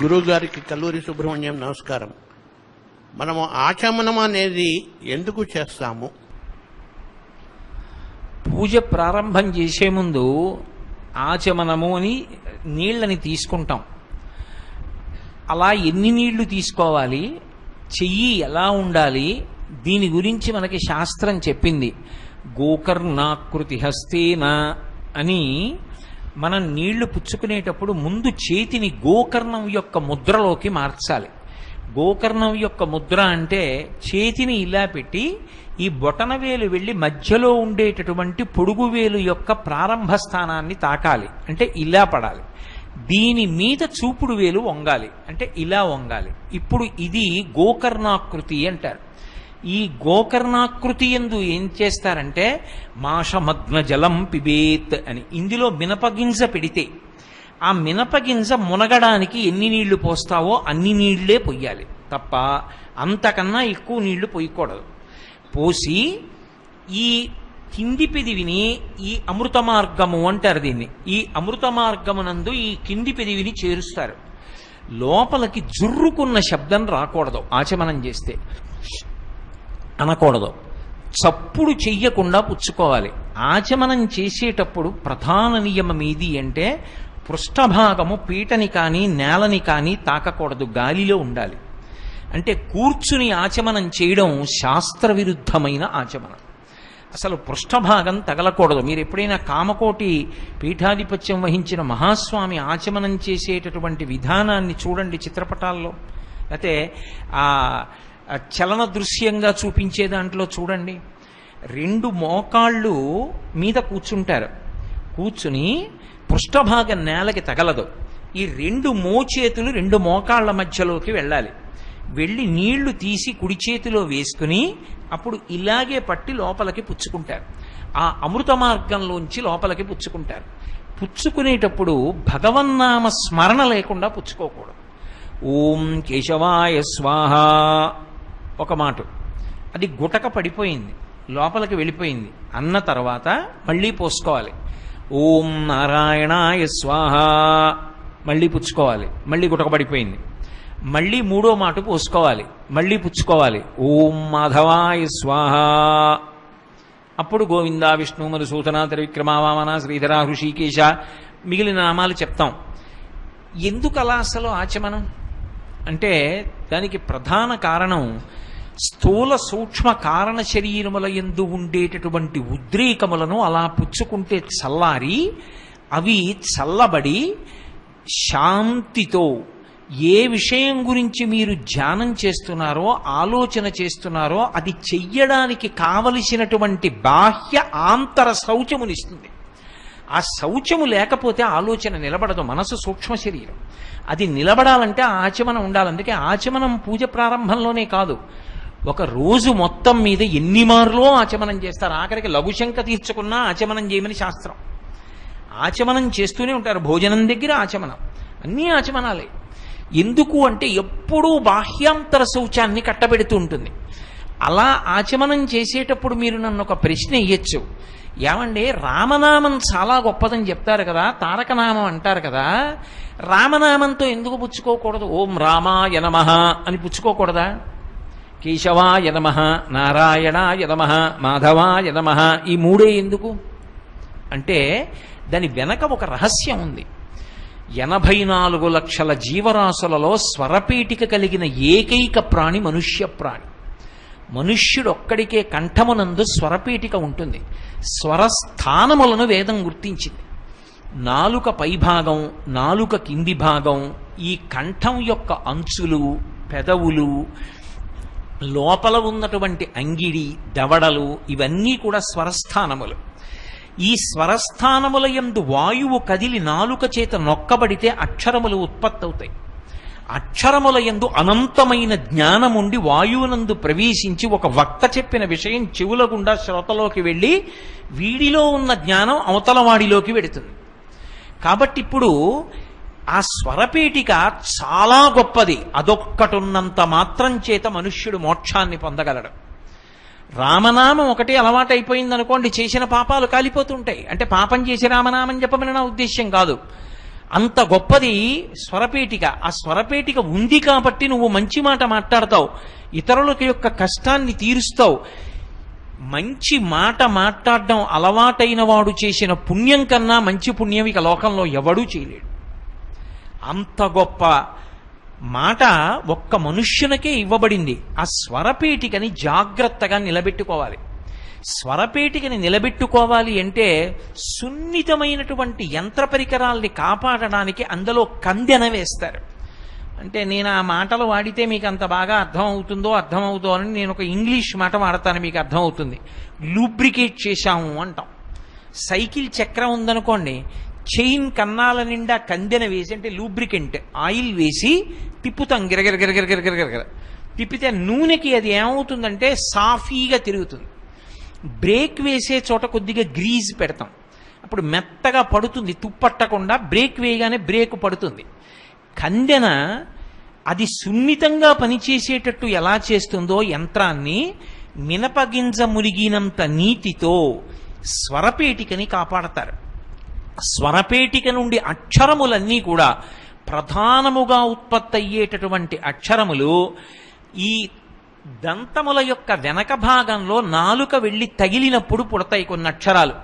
గురువు గారికి కల్లూరి సుబ్రహ్మణ్యం నమస్కారం. మనము ఆచమనం అనేది ఎందుకు చేస్తాము? పూజ ప్రారంభం చేసే ముందు ఆచమనము అని నీళ్ళని తీసుకుంటాం. అలా ఎన్ని నీళ్ళు తీసుకోవాలి? చెయ్యి ఎలా ఉండాలి? దీని గురించి మనకి శాస్త్రం చెప్పింది. గోకర్ణాకృతి హస్తేన అని మనం నీళ్ళు పుచ్చుకునేటప్పుడు ముందు చేతిని గోకర్ణం యొక్క ముద్రలోకి మార్చాలి. గోకర్ణం యొక్క ముద్ర అంటే చేతిని ఇలా పెట్టి ఈ బొటనవేలు వెళ్ళి మధ్యలో ఉండేటటువంటి పొడుగు వేలు యొక్క ప్రారంభ స్థానాన్ని తాకాలి. అంటే ఇలా పడాలి. దీని మీద చూపుడు వేలు వంగాలి. అంటే ఇలా వంగాలి. ఇప్పుడు ఇది గోకర్ణాకృతి అంటారు. ఈ గోకర్ణాకృతి ఎందు ఏం చేస్తారంటే మాషమగ్న జలం పిబేత్ అని. ఇందులో మినపగింజ పెడితే ఆ మినపగింజ మునగడానికి ఎన్ని నీళ్ళు పోస్తావో అన్ని నీళ్ళే పొయ్యాలి. తప్ప అంతకన్నా ఎక్కువ నీళ్ళు పోయకూడదు. పోసి ఈ కింది పెదివిని ఈ అమృత మార్గము అంటారు దీన్ని. ఈ అమృత మార్గమునందు ఈ కింది పెదివిని చేరుస్తారు. లోపలికి జుర్రుకున్న శబ్దం రాకూడదు ఆచమనం చేస్తే. అనకూడదు. చప్పుడు చెయ్యకుండా పుచ్చుకోవాలి. ఆచమనం చేసేటప్పుడు ప్రధాన నియమం ఏది అంటే పృష్ఠభాగము పీటని కానీ నేలని కానీ తాకకూడదు గాలిలో ఉండాలి. అంటే కూర్చుని ఆచమనం చేయడం శాస్త్ర విరుద్ధమైన ఆచమనం. అసలు పృష్ఠభాగం తగలకూడదు. మీరు ఎప్పుడైనా కామకోటి పీఠాధిపత్యం వహించిన మహాస్వామి ఆచమనం చేసేటటువంటి విధానాన్ని చూడండి చిత్రపటాల్లో. అయితే ఆ చలన దృశ్యంగా చూపించే దాంట్లో చూడండి. రెండు మోకాళ్ళు మీద కూర్చుంటారు. కూర్చుని పృష్ఠభాగం నేలకి తగలదు. ఈ రెండు మోచేతులు రెండు మోకాళ్ళ మధ్యలోకి వెళ్ళాలి. వెళ్ళి నీళ్ళు తీసి కుడి చేతిలో వేసుకుని అప్పుడు ఇలాగే పట్టి లోపలికి పుచ్చుకుంటారు. ఆ అమృత మార్గంలోంచి లోపలికి పుచ్చుకుంటారు. పుచ్చుకునేటప్పుడు భగవన్నామ స్మరణ లేకుండా పుచ్చుకోకూడదు. ఓం కేశవాయ స్వాహ. ఒక మాట. అది గుటక పడిపోయింది. లోపలికి వెళ్ళిపోయింది. అన్న తర్వాత మళ్ళీ పోసుకోవాలి. ఓం నారాయణాయ స్వాహ. మళ్ళీ పుచ్చుకోవాలి. మళ్ళీ గుటక పడిపోయింది. మళ్ళీ మూడో మాట పోసుకోవాలి. మళ్ళీ పుచ్చుకోవాలి. ఓం మాధవాయ స్వాహ. అప్పుడు గోవింద విష్ణు మధుసూదన త్రివిక్రమావామన శ్రీధర హృషికేశ మిగిలిన నామాలు చెప్తాం. ఎందుకు అలా అసలు ఆచమనం? అంటే దానికి ప్రధాన కారణం స్థూల సూక్ష్మ కారణ శరీరముల ఎందు ఉండేటటువంటి ఉద్రేకములను అలా పుచ్చుకుంటే చల్లారి అవి చల్లబడి శాంతితో ఏ విషయం గురించి మీరు ధ్యానం చేస్తున్నారో ఆలోచన చేస్తున్నారో అది చెయ్యడానికి కావలసినటువంటి బాహ్య ఆంతర శౌచమునిస్తుంది. ఆ శౌచము లేకపోతే ఆలోచన నిలబడదు మనసు సూక్ష్మ శరీరం. అది నిలబడాలంటే ఆ ఆచమనం ఉండాలి అందుకే ఆచమనం పూజ ప్రారంభంలోనే కాదు. ఒక రోజు మొత్తం మీద ఎన్ని మార్లో ఆచమనం చేస్తారు? ఆఖరికి లఘుశంక తీర్చుకున్నా ఆచమనం చేయమని శాస్త్రం. ఆచమనం చేస్తూనే ఉంటారు. భోజనం దగ్గర ఆచమనం. అన్నీ ఆచమనాలే. ఎందుకు అంటే ఎప్పుడూ బాహ్యాంతర శౌచాన్ని కట్టబెడుతూ ఉంటుంది. అలా ఆచమనం చేసేటప్పుడు మీరు నన్ను ఒక ప్రశ్న ఇయ్యచ్చు ఏమండి రామనామం చాలా గొప్పదని చెప్తారు కదా తారకనామం అంటారు కదా రామనామంతో ఎందుకు పుచ్చుకోకూడదు? ఓం రామాయ నమ అని పుచ్చుకోకూడదా? కేశవాయ నమ నారాయణాయ నమ మాధవాయ నమ ఈ మూడే ఎందుకు? అంటే దాని వెనక ఒక రహస్యం ఉంది. ఎనభై నాలుగు లక్షల జీవరాశులలో స్వరపీఠిక కలిగిన ఏకైక ప్రాణి మనుష్య ప్రాణి. మనుష్యుడొక్కడికే కంఠమునందు స్వరపీటిక ఉంటుంది. స్వరస్థానములను వేదం గుర్తించింది. నాలుక పైభాగం నాలుక కింది భాగం ఈ కంఠం యొక్క అంచులు పెదవులు లోపల ఉన్నటువంటి అంగిడి దవడలు ఇవన్నీ కూడా స్వరస్థానములు. ఈ స్వరస్థానముల యందు వాయువు కదిలి నాలుక చేత నొక్కబడితే అక్షరములు ఉత్పత్తి అవుతాయి అక్షరముల యందు అనంతమైన జ్ఞానముండి వాయువునందు ప్రవేశించి ఒక వక్త చెప్పిన విషయం చెవుల గుండా శ్రోతలోకి వెళ్ళి వీడిలో ఉన్న జ్ఞానం అవతలవాడిలోకి వెడుతుంది. కాబట్టి ఇప్పుడు ఆ స్వరపేటిక చాలా గొప్పది. అదొక్కటున్నంత మాత్రం చేత మనుష్యుడు మోక్షాన్ని పొందగలడు. రామనామం ఒకటి అలవాటైపోయింది అనుకోండి చేసిన పాపాలు కాలిపోతుంటాయి. అంటే పాపం చేసి రామనామం చెప్పమని నా ఉద్దేశ్యం కాదు. అంత గొప్పది స్వరపేటిక ఆ స్వరపేటిక ఉంది కాబట్టి నువ్వు మంచి మాట మాట్లాడతావు. ఇతరులకు యొక్క కష్టాన్ని తీరుస్తావు. మంచి మాట మాట్లాడడం అలవాటైన వాడు చేసిన పుణ్యం కన్నా మంచి పుణ్యం ఇక లోకంలో ఎవడూ చేయలేడు. అంత గొప్ప మాట ఒక్క మనుష్యునికే ఇవ్వబడింది. ఆ స్వరపేటికని జాగ్రత్తగా నిలబెట్టుకోవాలి. స్వరపేటికని నిలబెట్టుకోవాలి అంటే సున్నితమైనటువంటి యంత్ర పరికరాల్ని కాపాడడానికి అందులో కందెన వేస్తారు. అంటే నేను ఆ మాటలు వాడితే మీకు అంత బాగా అర్థం అవుతుందో అర్థం అవుతుందో అని నేను ఒక ఇంగ్లీష్ మాట వాడతాను మీకు అర్థం అవుతుంది లూబ్రికేట్ చేశాము అంటాం. సైకిల్ చక్రం ఉందనుకోండి చైన్ కన్నాల నిండా కందెన వేసి అంటే లూబ్రికెంట్ ఆయిల్ వేసి తిప్పుతాం గిరగిర గిరగిర గిరగిర గిరగిర తిప్పితే నూనెకి అది ఏమవుతుందంటే సాఫీగా తిరుగుతుంది. బ్రేక్ వేసే చోట కొద్దిగా గ్రీజ్ పెడతాం. అప్పుడు మెత్తగా పడుతుంది తుప్పట్టకుండా బ్రేక్ వేయగానే బ్రేక్ పడుతుంది. కందెన అది సున్నితంగా పనిచేసేటట్టు ఎలా చేస్తుందో యంత్రాన్ని మినపగింజ మురిగినంత నీతితో స్వరపేటికని కాపాడతారు. స్వరపేటిక నుండి అక్షరములన్నీ కూడా ప్రధానముగా ఉత్పత్తి అయ్యేటటువంటి అక్షరములు ఈ దంతముల యొక్క వెనక భాగంలో నాలుక వెళ్ళి తగిలినప్పుడు పుడతాయి కొన్ని అక్షరాలు.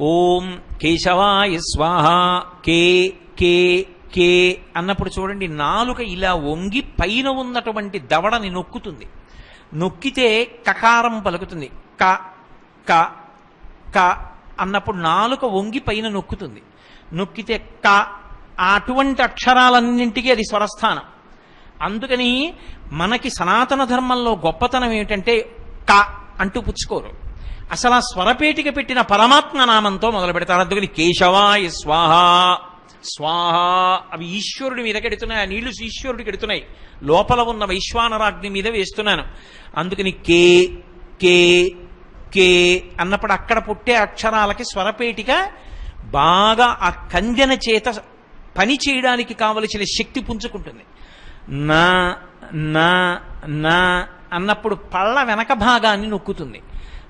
ఓం కేశవాయ స్వాహ కే కే కే అన్నప్పుడు చూడండి నాలుక ఇలా వంగి పైన ఉన్నటువంటి దవడని నొక్కుతుంది. నొక్కితే కకారం పలుకుతుంది. క క క అన్నప్పుడు నాలుక వంగి పైన నొక్కుతుంది. నొక్కితే క అటువంటి అక్షరాలన్నింటికీ అది స్వరస్థానం. అందుకని మనకి సనాతన ధర్మంలో గొప్పతనం ఏమిటంటే క అంటూ పుచ్చుకోరు. అసలు ఆ స్వరపేటిక పెట్టిన పరమాత్మ నామంతో మొదలు పెడతారు. అందుకని కేశవాయ స్వాహ స్వాహ అవి ఈశ్వరుడి మీద కెడుతున్నాయి ఆ నీళ్ళు ఈశ్వరుడికి కెడుతున్నాయి. లోపల ఉన్న వైశ్వానరాగ్ని మీద వేస్తున్నాను. అందుకని కే కే కే అన్నప్పుడు అక్కడ పుట్టే అక్షరాలకి స్వరపేటిక బాగా ఆ కందెన చేత పని చేయడానికి కావలసిన శక్తి పుంజుకుంటుంది. నా నా నా అన్నప్పుడు పళ్ళ వెనక భాగాన్ని నొక్కుతుంది.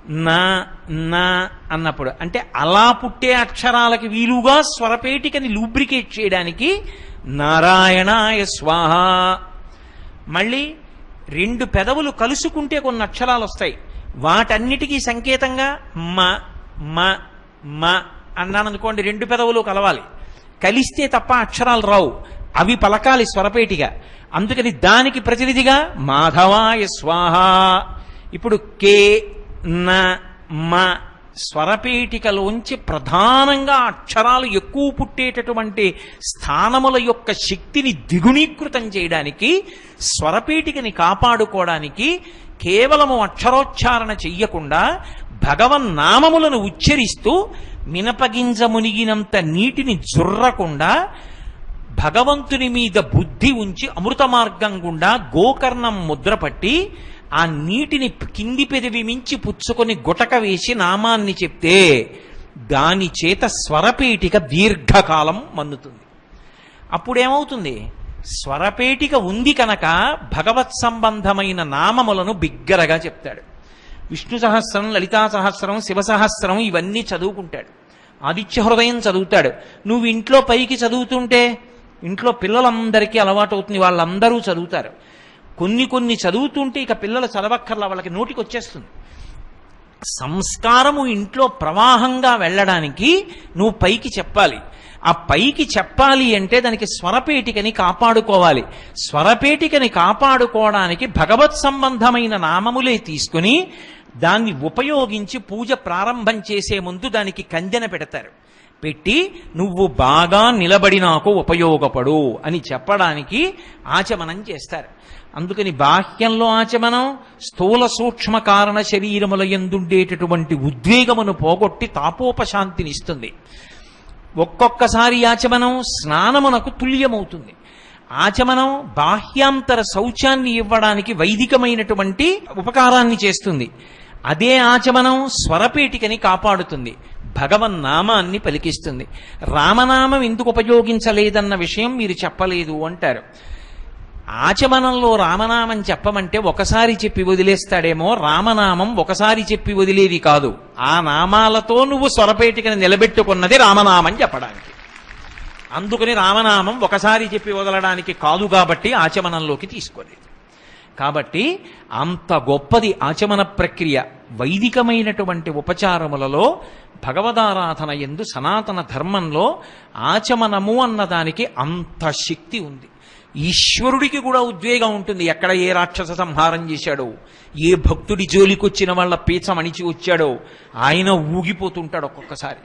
నా నా అన్నప్పుడు అంటే అలా పుట్టే అక్షరాలకి వీలుగా స్వరపేటికని లూబ్రికేట్ చేయడానికి నారాయణాయ స్వాహ. మళ్ళీ రెండు పెదవులు కలుసుకుంటే కొన్ని అక్షరాలు వస్తాయి. వాటన్నిటికీ సంకేతంగా మ మ మ అన్నాను అనుకోండి రెండు పెదవులు కలవాలి. కలిస్తే తప్ప అక్షరాలు రావు. అవి పలకాలి స్వరపేటిగా. అందుకని దానికి ప్రతినిధిగా మాధవాయ స్వాహ. ఇప్పుడు కే న మ స్వరపేటికలోంచి ప్రధానంగా అక్షరాలు ఎక్కువ పుట్టేటటువంటి స్థానముల యొక్క శక్తిని ద్విగుణీకృతం చేయడానికి స్వరపేటికని కాపాడుకోవడానికి కేవలము అక్షరోచ్చారణ చెయ్యకుండా భగవన్నామములను ఉచ్చరిస్తూ మినపగింజ మునిగినంత నీటిని జుర్రకుండా భగవంతుని మీద బుద్ధి ఉంచి అమృత మార్గం గుండా గోకర్ణం ముద్రపట్టి ఆ నీటిని కింది పెదవి మించి పుచ్చుకొని గుటక వేసి నామాన్ని చెప్తే దాని చేత స్వరపీటిక దీర్ఘకాలం మన్నుతుంది. అప్పుడేమవుతుంది? స్వరపేటిక ఉంది కనుక భగవత్ సంబంధమైన నామములను బిగ్గరగా చెప్తాడు. విష్ణు సహస్రం లలితా సహస్రం శివ సహస్రం ఇవన్నీ చదువుకుంటాడు. ఆదిత్య హృదయం చదువుతాడు. నువ్వు ఇంట్లో పైకి చదువుతుంటే ఇంట్లో పిల్లలందరికీ అలవాటు అవుతుంది వాళ్ళందరూ చదువుతారు. కొన్ని కొన్ని చదువుతుంటే ఇక పిల్లలు చదవక్కర్లా వాళ్ళకి నోటికి వచ్చేస్తుంది సంస్కారము ఇంట్లో ప్రవాహంగా వెళ్ళడానికి నువ్వు పైకి చెప్పాలి. ఆ పైకి చెప్పాలి అంటే దానికి స్వరపేటికని కాపాడుకోవాలి. స్వరపేటికని కాపాడుకోవడానికి భగవత్ సంబంధమైన నామములే తీసుకుని దాన్ని ఉపయోగించి పూజ ప్రారంభం చేసే ముందు దానికి కందెన పెడతారు. పెట్టి నువ్వు బాగా నిలబడి నాకు ఉపయోగపడు అని చెప్పడానికి ఆచమనం చేస్తారు. అందుకని బాహ్యంలో ఆచమనం స్థూల సూక్ష్మ కారణ శరీరముల ఎందుండేటటువంటి ఉద్వేగమును పోగొట్టి తాపోపశాంతిని ఇస్తుంది ఒక్కొక్కసారి ఆచమనం స్నానమునకు తుల్యమవుతుంది. ఆచమనం బాహ్యాంతర శౌచాన్ని ఇవ్వడానికి వైదికమైనటువంటి ఉపకారాన్ని చేస్తుంది. అదే ఆచమనం స్వరపేటికని కాపాడుతుంది. భగవన్నామాన్ని పలికిస్తుంది. రామనామం ఎందుకు ఉపయోగించలేదన్న విషయం మీరు చెప్పలేదు అంటారు. ఆచమనంలో రామనామం చెప్పమంటే ఒకసారి చెప్పి వదిలేస్తాడేమో రామనామం ఒకసారి చెప్పి వదిలేది కాదు. ఆ నామాలతో నువ్వు స్వరపేటికని నిలబెట్టుకున్నది రామనామం చెప్పడానికి. అందుకని రామనామం ఒకసారి చెప్పి వదలడానికి కాదు కాబట్టి ఆచమనంలోకి తీసుకోలేదు. కాబట్టి అంత గొప్పది ఆచమన ప్రక్రియ వైదికమైనటువంటి ఉపచారములలో భగవదారాధన ఎందు సనాతన ధర్మంలో ఆచమనము అన్నదానికి అంత శక్తి ఉంది. ఈశ్వరుడికి కూడా ఉద్వేగం ఉంటుంది. ఎక్కడ ఏ రాక్షస సంహారం చేశాడో ఏ భక్తుడి జోలికొచ్చిన వాళ్ళ పీచ మణిచి వచ్చాడో ఆయన ఊగిపోతుంటాడు ఒక్కొక్కసారి.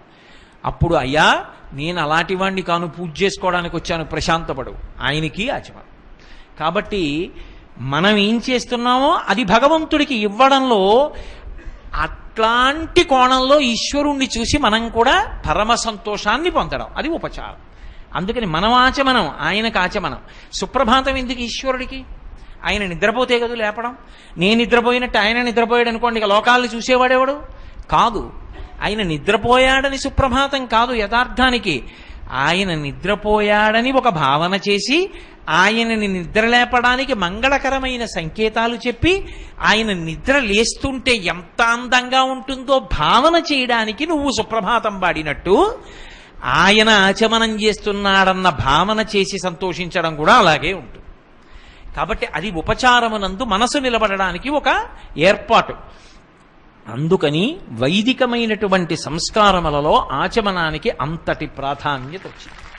అప్పుడు అయ్యా నేను అలాంటి వాడిని కాను పూజ చేసుకోవడానికి వచ్చాను ప్రశాంతపడు. ఆయనకి ఆచమనం కాబట్టి మనం ఏం చేస్తున్నామో అది భగవంతుడికి ఇవ్వడంలో అట్లాంటి కోణంలో ఈశ్వరుణ్ణి చూసి మనం కూడా పరమ సంతోషాన్ని పొందడం. అది ఉపచారం. అందుకని మనం ఆచమనం ఆయనకు ఆచమనం. సుప్రభాతం ఎందుకు ఈశ్వరుడికి? ఆయన నిద్రపోతే కదా లేపడం? నేను నిద్రపోయినట్టు ఆయన నిద్రపోయాడు అనుకోండి ఇక లోకాలను చూసేవాడేవాడు కాదు. ఆయన నిద్రపోయాడని సుప్రభాతం కాదు యథార్థానికి. ఆయన నిద్రపోయాడని ఒక భావన చేసి ఆయనని నిద్ర లేపడానికి మంగళకరమైన సంకేతాలు చెప్పి ఆయన నిద్ర లేస్తుంటే ఎంత అందంగా ఉంటుందో భావన చేయడానికి నువ్వు సుప్రభాతం పాడినట్టు ఆయన ఆచమనం చేస్తున్నాడన్న భావన చేసి సంతోషించడం కూడా అలాగే ఉంటుంది. కాబట్టి అది ఉపచారమునందు మనసు నిలబడడానికి ఒక ఏర్పాటు. అందుకని వైదికమైనటువంటి సంస్కారములలో ఆచమనానికి అంతటి ప్రాధాన్యత వచ్చింది.